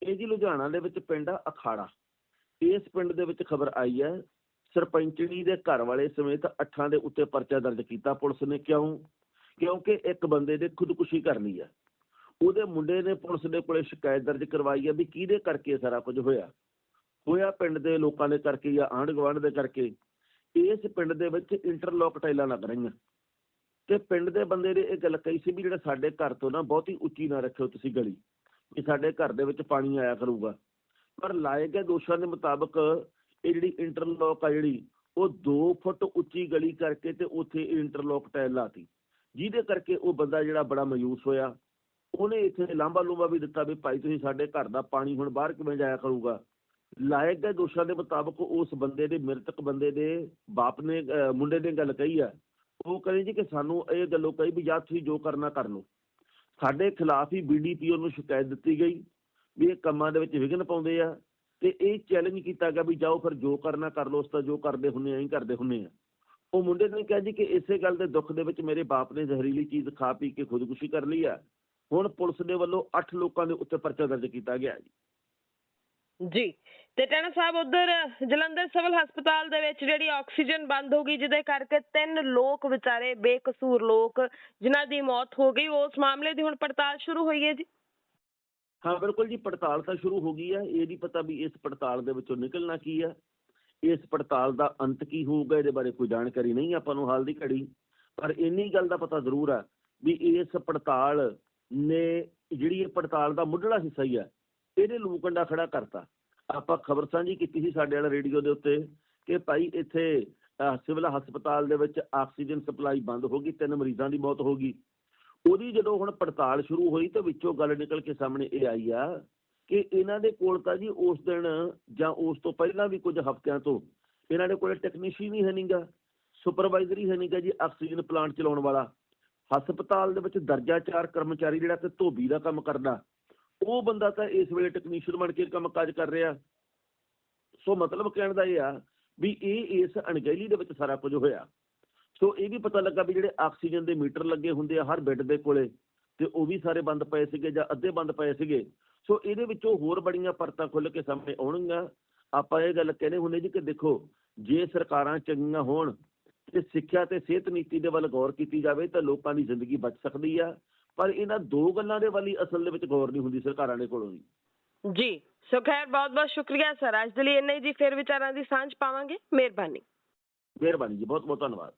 ਇਹ ਜੀ ਲੁਧਿਆਣਾ ਦੇ ਵਿੱਚ ਪਿੰਡ ਅਖਾੜਾ। ਇਸ ਪਿੰਡ ਦੇ ਵਿੱਚ ਖਬਰ ਆਈ ਹੈ ਸਰਪੰਚਣੀ ਦੇ ਘਰ ਵਾਲੇ ਸਮੇਤ ਅੱਠਾਂ ਦੇ ਉੱਤੇ ਪਰਚਾ ਦਰਜ ਕੀਤਾ ਪੁਲਿਸ ਨੇ। ਕਿਉਂ? ਕਿਉਂਕਿ ਇੱਕ ਬੰਦੇ ਨੇ ਖੁਦਕੁਸ਼ੀ ਕਰ ਲਈ ਹੈ ਉਹਦੇ ਮੁੰਡੇ ਨੇ ਪੁਲਿਸ ਦੇ ਕੋਲੇ ਸ਼ਿਕਾਇਤ ਦਰਜ ਕਰਵਾਈ ਹੈ ਵੀ ਕਿਹਦੇ ਕਰਕੇ ਸਾਰਾ ਕੁਝ ਹੋਇਆ? ਹੋਇਆ ਪਿੰਡ ਦੇ ਲੋਕਾਂ ਦੇ ਕਰਕੇ ਜਾਂ ਆਂਢ ਗੁਆਂਢ ਦੇ ਕਰਕੇ? ਇਸ ਪਿੰਡ ਦੇ ਵਿੱਚ ਇੰਟਰਲੋਕ ਟਾਈਲਾਂ ਲੱਗ ਰਹੀਆਂ। ਤੇ ਪਿੰਡ ਦੇ ਬੰਦੇ ਨੇ ਇਹ ਗੱਲ ਕਹੀ ਸੀ ਵੀ ਜਿਹੜਾ ਸਾਡੇ ਘਰ ਤੋਂ ਨਾ ਬਹੁਤੀ ਉੱਚੀ ਨਾ ਰੱਖਿਓ ਤੁਸੀਂ ਗਲੀ ਕਿ ਸਾਡੇ ਘਰ ਦੇ ਵਿੱਚ ਪਾਣੀ ਆਇਆ ਕਰੂਗਾ। ਪਰ ਲਾਏ ਗਏ ਦੋਸ਼ਾਂ ਦੇ ਮੁਤਾਬਕ ਇਹ ਜਿਹੜੀ ਇੰਟਰਲੋਕ ਆ ਜਿਹੜੀ, ਉਹ 2 ਫੁੱਟ ਉੱਚੀ ਗਲੀ ਕਰਕੇ ਤੇ ਉੱਥੇ ਇੰਟਰਲੋਕ ਟਾਇਲ ਲਾਤੀ। ਜਿਹਦੇ ਕਰਕੇ ਉਹ ਬੰਦਾ ਜਿਹੜਾ ਬੜਾ ਮਾਯੂਸ ਹੋਇਆ। ਉਹਨੇ ਇੱਥੇ ਲਾਂਬਾ ਲੂੰਬਾ ਵੀ ਦਿੱਤਾ ਵੀ ਭਾਈ ਤੁਸੀਂ ਸਾਡੇ ਘਰ ਦਾ ਪਾਣੀ ਹੁਣ ਬਾਹਰ ਕਿਵੇਂ ਜਾਇਆ ਕਰੂਗਾ। ਲਾਇਕ ਗਏ ਦੋਸ਼ਾਂ ਦੇ ਮੁਤਾਬਕ ਉਸ ਬੰਦੇ ਦੇ, ਮ੍ਰਿਤਕ ਬੰਦੇ ਦੇ ਬਾਪ ਨੇ ਮੁੰਡੇ ਨੇ ਗੱਲ ਕਹੀ ਆ। ਉਹ ਕਹਿੰਦੇ ਜੀ ਕਿ ਸਾਨੂੰ ਇਹ ਗੱਲੋਂ ਕਹੀ ਵੀ ਜਾਂ ਤੁਸੀਂ ਜੋ ਕਰਨਾ ਕਰ ਲਓ। ਸਾਡੇ ਖਿਲਾਫ ਹੀ ਬੀਡੀਪੀਓ ਨੂੰ ਸ਼ਿਕਾਇਤ ਦਿੱਤੀ ਗਈ ਵੀ ਇਹ ਕੰਮਾਂ ਦੇ ਵਿੱਚ ਵਿਘਨ ਪਾਉਂਦੇ ਆ ਤੇ ਇਹ ਚੈਲੰਜ ਕੀਤਾ ਗਿਆ ਵੀ ਜਾਓ ਫਿਰ ਜੋ ਕਰਨਾ ਕਰ ਲਓ, ਉਸ ਤਾਂ ਜੋ ਕਰਦੇ ਹੁੰਨੇ ਆਂ ਹੀ ਕਰਦੇ ਹੁੰਨੇ ਆ। ਉਹ ਮੁੰਡੇ ਨੇ ਕਿਹਾ ਜੀ ਕਿ ਇਸੇ ਗੱਲ ਦੇ ਦੁੱਖ ਦੇ ਵਿੱਚ ਮੇਰੇ ਬਾਪ ਨੇ ਜ਼ਹਿਰੀਲੀ ਚੀਜ਼ ਖਾ ਪੀ ਕੇ ਖੁਦਕੁਸ਼ੀ ਕਰ ਲਈ ਆ। ਹੁਣ ਪੁਲਿਸ ਦੇ ਵੱਲੋਂ 8 ਲੋਕਾਂ ਦੇ ਉੱਤੇ ਪਰਚਾ ਦਰਜ ਕੀਤਾ ਗਿਆ ਜੀ। ਜੀ ਤੇ ਟੈਣਾ ਸਾਹਿਬ ਉਧਰ ਜਲੰਧਰ ਸਿਵਲ ਹਸਪਤਾਲ ਦੇ ਵਿੱਚ ਜਿਹੜੀ ਆਕਸੀਜਨ ਬੰਦ ਹੋ ਗਈ ਜਿਹਦੇ ਕਰਕੇ ਤਿੰਨ ਲੋਕ ਵਿਚਾਰੇ ਬੇਕਸੂਰ ਲੋਕ ਜਿਨ੍ਹਾਂ ਦੀ ਮੌਤ ਹੋ ਗਈ ਉਸ ਮਾਮਲੇ ਦੀ ਹੁਣ ਪੜਤਾਲ ਸ਼ੁਰੂ ਹੋਈ ਹੈ ਜੀ। ਹਾਂ ਬਿਲਕੁਲ ਜੀ ਪੜਤਾਲ ਤਾਂ ਸ਼ੁਰੂ ਹੋ ਗਈ ਆ ਇਹ ਨਹੀਂ ਪਤਾ ਵੀ ਇਸ ਪੜਤਾਲ ਦੇ ਵਿੱਚੋਂ ਨਿਕਲਣਾ ਕੀ ਆ ਇਸ ਪੜਤਾਲ ਦਾ ਅੰਤ ਕੀ ਹੋਊਗਾ ਇਹਦੇ ਬਾਰੇ ਕੋਈ ਜਾਣਕਾਰੀ ਨਹੀਂ ਆਪਾਂ ਨੂੰ ਹਾਲ ਦੀ ਘੜੀ। ਪਰ ਇੰਨੀ ਗੱਲ ਦਾ ਪਤਾ ਜ਼ਰੂਰ ਆ ਵੀ ਇਸ ਪੜਤਾਲ ਨੇ ਜਿਹੜੀ ਇਹ ਪੜਤਾਲ ਦਾ ਮੁੱਢਲਾ ਹਿੱਸਾ ਹੀ ਆ ਇਹਦੇ ਲੂਕੰਡਾ ਖੜਾ ਕਰਤਾ। ਆਪਾਂ ਖਬਰ ਸਾਂਝੀ ਕੀਤੀ ਸੀ ਸਾਡੇ ਵਾਲੇ ਰੇਡੀਓ ਦੇ ਉੱਤੇ ਕਿ ਭਾਈ ਇੱਥੇ ਸਿਵਲ ਹਸਪਤਾਲ ਦੇ ਵਿੱਚ ਆਕਸੀਜਨ ਸਪਲਾਈ ਬੰਦ ਹੋ ਗਈ, ਤਿੰਨ ਮਰੀਜ਼ਾਂ ਦੀ ਮੌਤ ਹੋ ਗਈ। ਉਹਦੀ ਜਦੋਂ ਹੁਣ ਪੜਤਾਲ ਸ਼ੁਰੂ ਹੋਈ ਤਾਂ ਵਿੱਚੋਂ ਗੱਲ ਨਿਕਲ ਕੇ ਸਾਹਮਣੇ ਇਹ ਆਈ ਆ ਕਿ ਇਹਨਾਂ ਦੇ ਕੋਲ ਤਾਂ ਜੀ ਉਸ ਦਿਨ ਜਾਂ ਉਸ ਤੋਂ ਪਹਿਲਾਂ ਵੀ ਕੁਝ ਹਫ਼ਤਿਆਂ ਤੋਂ ਇਹਨਾਂ ਦੇ ਕੋਲ ਟੈਕਨੀਸ਼ੀਅਨ ਹੀ ਹੈ ਨਹੀਂਗਾ ਸੁਪਰਵਾਈਜ਼ਰ ਹੀ ਹੈ ਨਹੀਂਗਾ ਜੀ ਆਕਸੀਜਨ ਪਲਾਂਟ ਚਲਾਉਣ ਵਾਲਾ। ਹਸਪਤਾਲ ਦੇ ਵਿੱਚ ਦਰਜਾ ਚਾਰ ਕਰਮਚਾਰੀ ਜਿਹੜਾ ਕਿ ਧੋਬੀ ਦਾ ਕੰਮ ਕਰਦਾ, ਉਹ ਬੰਦਾ ਤਾਂ ਇਸ ਵੇਲੇ ਟੈਕਨੀਸ਼ੀਅਨ ਬਣ ਕੇ ਕੰਮ ਕਾਜ ਕਰ ਰਿਹਾ। ਸੋ ਮਤਲਬ ਕਹਿਣ ਦਾ ਇਹ ਆ ਵੀ ਇਹ ਇਸ ਅਣਗਹਿਲੀ ਦੇ ਵਿੱਚ ਸਾਰਾ ਕੁਝ ਹੋਇਆ। ਸੋ ਇਹ ਵੀ ਪਤਾ ਲੱਗਾ ਵੀ ਜਿਹੜੇ ਆਕਸੀਜਨ ਦੇ ਮੀਟਰ ਲੱਗੇ ਹੁੰਦੇ ਆ ਹਰ ਬੈੱਡ ਦੇ ਕੋਲੇ, ਤੇ ਉਹ ਵੀ ਸਾਰੇ ਬੰਦ ਪਏ ਸੀਗੇ ਜਾਂ ਅੱਧੇ ਬੰਦ ਪਏ ਸੀਗੇ। ਸੋ ਇਹਦੇ ਵਿੱਚੋਂ ਹੋਰ ਬੜੀਆਂ ਪਰਤਾਂ ਖੁੱਲ ਕੇ ਸਾਹਮਣੇ ਆਉਣਗੀਆਂ। ਆਪਾਂ ਇਹ ਗੱਲ ਕਹਿੰਦੇ ਹੁੰਦੇ ਜੀ ਕਿ ਦੇਖੋ, ਜੇ ਸਰਕਾਰਾਂ ਚੰਗੀਆਂ ਹੋਣ ਤੇ ਸਿੱਖਿਆ ਤੇ ਸਿਹਤ ਨੀਤੀ ਦੇ ਵੱਲ ਗੌਰ ਕੀਤੀ ਜਾਵੇ ਤਾਂ ਲੋਕਾਂ ਦੀ ਜ਼ਿੰਦਗੀ ਬਚ ਸਕਦੀ ਆ ਪਰ ਇਹਨਾਂ ਦੋ ਗੱਲਾਂ ਦੇ ਵੱਲ ਅਸਲ ਦੇ ਵਿੱਚ ਗੌਰ ਨਹੀਂ ਹੁੰਦੀ ਸਰਕਾਰਾਂ ਦੇ ਕੋਲੋਂ ਜੀ ਸੋ ਖੈਰ ਬਹੁਤ ਬਹੁਤ ਸ਼ੁਕਰੀਆ ਸਰ। ਅੱਜ ਦੇ ਲਈ ਇੰਨਾ ਹੀ ਜੀ ਫਿਰ ਵਿਚਾਰਾਂ ਦੀ ਸਾਂਝ ਪਾਵਾਂਗੇ। ਮਿਹਰਬਾਨੀ। ਮਿਹਰਬਾਨੀ ਜੀ ਬਹੁਤ ਬਹੁਤ ਧੰਨਵਾਦ।